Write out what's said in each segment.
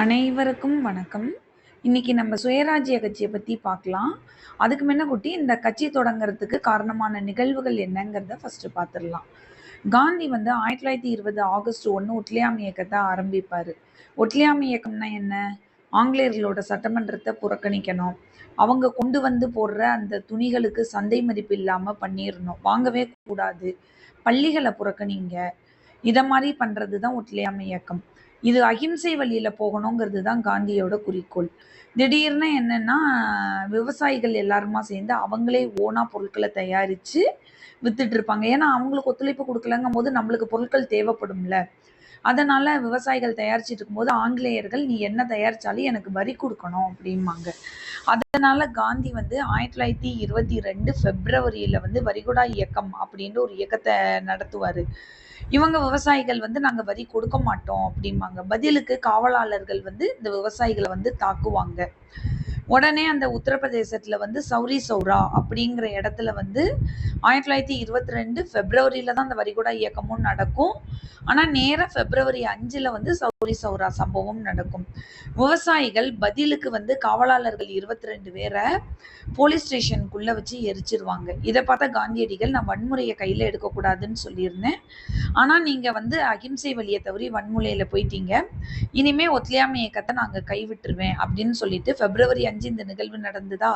அனைவருக்கும் வணக்கம். இன்னைக்கு நம்ம சுயராஜ்ய கட்சியை பற்றி பார்க்கலாம். அதுக்கு முன்ன குட்டி இந்த கட்சி தொடங்குறதுக்கு காரணமான நிகழ்வுகள் என்னங்கிறத ஃபர்ஸ்ட் பார்த்துடலாம் காந்தி வந்து ஆயிரத்தி தொள்ளாயிரத்தி இருபது ஆகஸ்ட் ஒன்று ஒட்லியாம் இயக்கத்தை ஆரம்பிப்பார். ஒட்லியாம் இயக்கம்னா என்ன? ஆங்கிலேயர்களோட சட்டமன்றத்தை புறக்கணிக்கணும். அவங்க கொண்டு வந்து போடுற அந்த துணிகளுக்கு சந்தை மதிப்பு இல்லாமல் பண்ணிடணும் வாங்கவே கூடாது. பள்ளிகளை புறக்கணிங்க. இதை மாதிரி பண்ணுறது தான் ஒட்லியாமை இயக்கம். இது அகிம்சை வழியில போகணுங்கிறது தான் காந்தியோட குறிக்கோள். திடீர்னு என்னன்னா விவசாயிகள் எல்லாருமா சேர்ந்து அவங்களே ஓனா பொருட்களை தயாரிச்சு வித்துட்டு இருப்பாங்க. ஏன்னா அவங்களுக்கு ஒத்துழைப்பு கொடுக்கலங்கும் போது நம்மளுக்கு பொருட்கள் தேவைப்படும்ல. அதனால விவசாயிகள் தயாரிச்சுட்டு இருக்கும்போது ஆங்கிலேயர்கள் நீ என்ன தயாரிச்சாலும் எனக்கு வரி கொடுக்கணும் அப்படிம்பாங்க. அதனால காந்தி வந்து ஆயிரத்தி தொள்ளாயிரத்தி இருபத்தி ரெண்டு பிப்ரவரியில வந்து வரிகுடா இயக்கம் அப்படின்ற ஒரு இயக்கத்தை நடத்துவாரு. இவங்க விவசாயிகள் வந்து நாங்க வரி கொடுக்க மாட்டோம் அப்படிம்பாங்க. பதிலுக்கு காவலாளர்கள் வந்து இந்த விவசாயிகளை வந்து தாக்குவாங்க. உடனே அந்த உத்தரப்பிரதேசத்தில் வந்து சௌரி சௌரா அப்படிங்கிற இடத்துல வந்து ஆயிரத்தி தொள்ளாயிரத்தி இருபத்தி ரெண்டு ஃபெப்ரவரியில் தான் அந்த வரிகுடா இயக்கமும் நடக்கும். ஆனால் நேராக ஃபெப்ரவரி அஞ்சில் வந்து சௌரி சௌரா சம்பவம் நடக்கும். விவசாயிகள் பதிலுக்கு வந்து காவலாளர்கள் இருபத்தி ரெண்டு பேரை போலீஸ் ஸ்டேஷனுக்குள்ளே வச்சு எரிச்சிருவாங்க. இதை பார்த்தா காந்தியடிகள் நான் வன்முறையை கையில் எடுக்கக்கூடாதுன்னு சொல்லியிருந்தேன். ஆனால் நீங்கள் வந்து அகிம்சை வழியை தவறி வன்முறையில் போயிட்டீங்க. இனிமே ஒத்துழையாமை இயக்கத்தை நாங்கள் கைவிட்டுருவேன் அப்படின்னு சொல்லிட்டு பிப்ரவரி அஞ்சு இந்த நிகழ்வு நடந்ததா?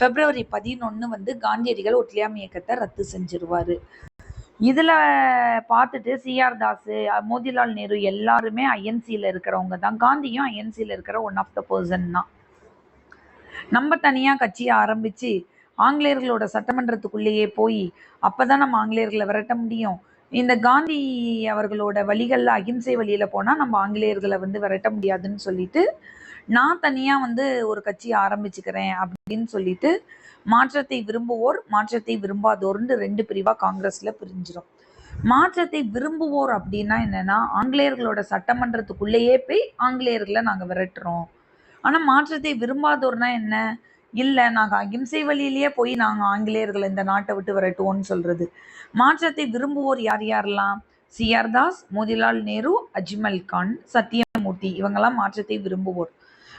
பிப்ரவரி பதினொன்று வந்து காந்தியடிகள் ஒத்துழையாமை இயக்கத்தை ரத்து செஞ்சிருவார். இதில் பார்த்துட்டு சிஆர் தாஸ் மோதிலால் நேரு எல்லாருமே ஐஎன்சியில் இருக்கிறவங்க தான். காந்தியும் ஐஎன்சியில் இருக்கிற ஒன் ஆஃப் த பர்சன் தான். நம்ம தனியாக கட்சியை ஆரம்பித்து ஆங்கிலேயர்களோட சட்டமன்றத்துக்குள்ளேயே போய் அப்போ தான் நம்ம ஆங்கிலேயர்களை விரட்ட முடியும். இந்த காந்தி அவர்களோட வழிகள்ல அகிம்சை வழியில போனா நம்ம ஆங்கிலேயர்களை வந்து விரட்ட முடியாதுன்னு சொல்லிட்டு நான் தனியா வந்து ஒரு கட்சி ஆரம்பிச்சுக்கிறேன் அப்படின்னு சொல்லிட்டு மாற்றத்தை விரும்புவோர் மாற்றத்தை விரும்பாதோர்னு ரெண்டு பிரிவா காங்கிரஸ்ல பிரிஞ்சிடும் மாற்றத்தை விரும்புவோர் அப்படின்னா என்னன்னா ஆங்கிலேயர்களோட சட்டமன்றத்துக்குள்ளேயே போய் ஆங்கிலேயர்களை நாங்க விரட்டுறோம். ஆனா மாற்றத்தை விரும்பாதோர்னா என்ன? இல்ல நாங்க அகிம்சை வழியிலேயே போய் நாங்க ஆங்கிலேயர்களை இந்த நாட்டை விட்டு விரட்டுவோம்னு சொல்றது. மாற்றத்தை விரும்புவோர் யார் யாரெல்லாம்? C R Das Motilal Nehru Ajmal Khan Sathyamurthy. இவங்கெல்லாம் மாற்றத்தை விரும்புவோர்.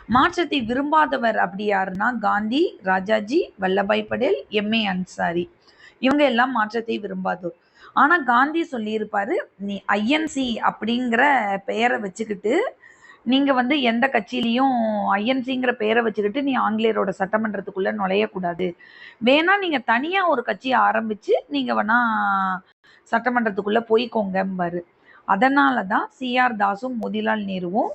மாற்றத்தை விரும்பாதவர் அப்படி யாருன்னா காந்தி ராஜாஜி வல்லபாய் படேல் எம். ஏ. அன்சாரி. இவங்க எல்லாம் மாற்றத்தை விரும்பாதோர். ஆனா காந்தி சொல்லியிருப்பாரு நீ ஐஎன்சி அப்படிங்கிற பெயரை வச்சுக்கிட்டு நீங்க வந்து எந்த கட்சியிலையும் ஐஎன்சிங்கிற பெயரை வச்சுக்கிட்டு நீ ஆங்கிலேயரோட சட்டமன்றத்துக்குள்ள நுழையக்கூடாது. வேணா நீங்க தனியா ஒரு கட்சியை ஆரம்பிச்சு நீங்க வேணா சட்டமன்றத்துக்குள்ள போய்க்கோங்கம்பாரு. அதனால தான் சிஆர் தாஸும் மோதிலால் நேருவும்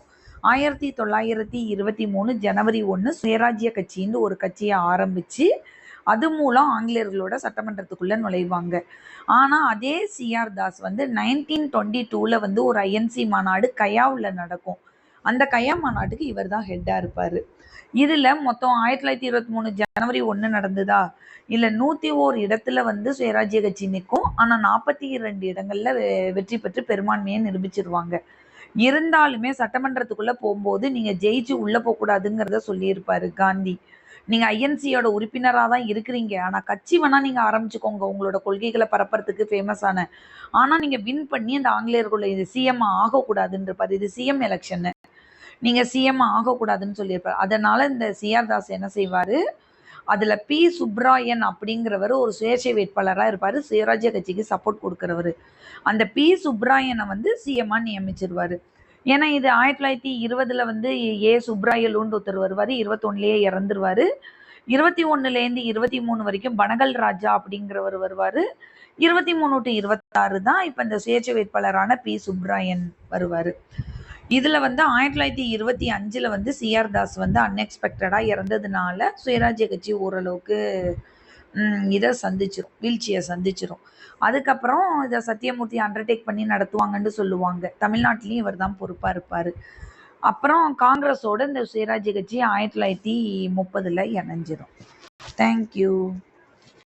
ஆயிரத்தி தொள்ளாயிரத்தி இருபத்தி மூணு ஜனவரி ஒன்று சுயராஜ்ய கட்சின்னு ஒரு கட்சியை ஆரம்பிச்சு அது மூலம் ஆங்கிலேயர்களோட சட்டமன்றத்துக்குள்ள நுழைவாங்க. ஆனா அதே சிஆர் தாஸ் வந்து நைன்டீன் டுவெண்ட்டி டூல வந்து ஒரு ஐஎன்சி மாநாடு கயாவில் நடக்கும். அந்த கயா மாநாட்டுக்கு இவர் தான் ஹெட்டாக இருப்பார். இதில் மொத்தம் ஆயிரத்தி தொள்ளாயிரத்தி இருபத்தி மூணு ஜனவரி ஒன்று நடந்ததா? இல்லை நூற்றி ஓர் இடத்துல வந்து சுயராஜ்ய கட்சி நிற்கும் ஆனால் நாற்பத்தி இரண்டு இடங்களில் வெற்றி பெற்று பெரும்பான்மையை நிரூபிச்சிருவாங்க. இருந்தாலுமே சட்டமன்றத்துக்குள்ளே போகும்போது நீங்கள் ஜெயிச்சு உள்ளே போகக்கூடாதுங்கிறத சொல்லியிருப்பாரு காந்தி. நீங்கள் ஐஎன்சியோட உறுப்பினராக தான் இருக்கிறீங்க. ஆனால் கட்சி வேணால் நீங்கள் ஆரம்பிச்சுக்கோங்க. உங்களோட கொள்கைகளை பரப்புறதுக்கு ஃபேமஸான ஆனால் நீங்கள் வின் பண்ணி அந்த ஆங்கிலேயர்களுடைய இது சிஎம் ஆகக்கூடாதுன்றப்பார். இது சிஎம் எலெக்ஷன்னு நீங்கள் சிஎம் ஆகக்கூடாதுன்னு சொல்லியிருப்பார். அதனால் இந்த சிஆர் தாஸ் என்ன செய்வார்? அதில் பி சுப்ராயன் அப்படிங்கிறவர் ஒரு சுயேட்சை வேட்பாளராக இருப்பார். சுயராஜ்ய கட்சிக்கு சப்போர்ட் கொடுக்குறவர். அந்த பி சுப்ராயனை வந்து சிஎம்மாக நியமிச்சிருவார். ஏன்னா இது ஆயிரத்தி தொள்ளாயிரத்தி இருபதில் வந்து ஏ சுப்ராயலுன்னு ஒருத்தர் வருவார். இருபத்தொன்னுலேயே இறந்துருவார். இருபத்தி ஒன்றுலேருந்து இருபத்தி மூணு வரைக்கும் பனகல் ராஜா அப்படிங்கிறவர் வருவார். இருபத்தி மூணு டு இருபத்தாறு தான் இப்போ இந்த சுயேட்சை வேட்பாளரான பி சுப்ராயன் வருவார். இதில் வந்து ஆயிரத்தி தொள்ளாயிரத்தி இருபத்தி அஞ்சில் வந்து சிஆர் தாஸ் வந்து அன்எக்ஸ்பெக்டடாக இறந்ததுனால சுயராஜ்ய கட்சி ஓரளவுக்கு இதை சந்திச்சிரும் வீழ்ச்சியை சந்திச்சிரும். அதுக்கப்புறம் இதை சத்தியமூர்த்தி அண்டர்டேக் பண்ணி நடத்துவாங்கன்னு சொல்லுவாங்க. தமிழ்நாட்டிலையும் இவர் தான் பொறுப்பாக இருப்பார். அப்புறம் காங்கிரஸோட இந்த சுயராஜ்ய கட்சி ஆயிரத்தி தொள்ளாயிரத்தி முப்பதில் இணைஞ்சிடும் தேங்க்யூ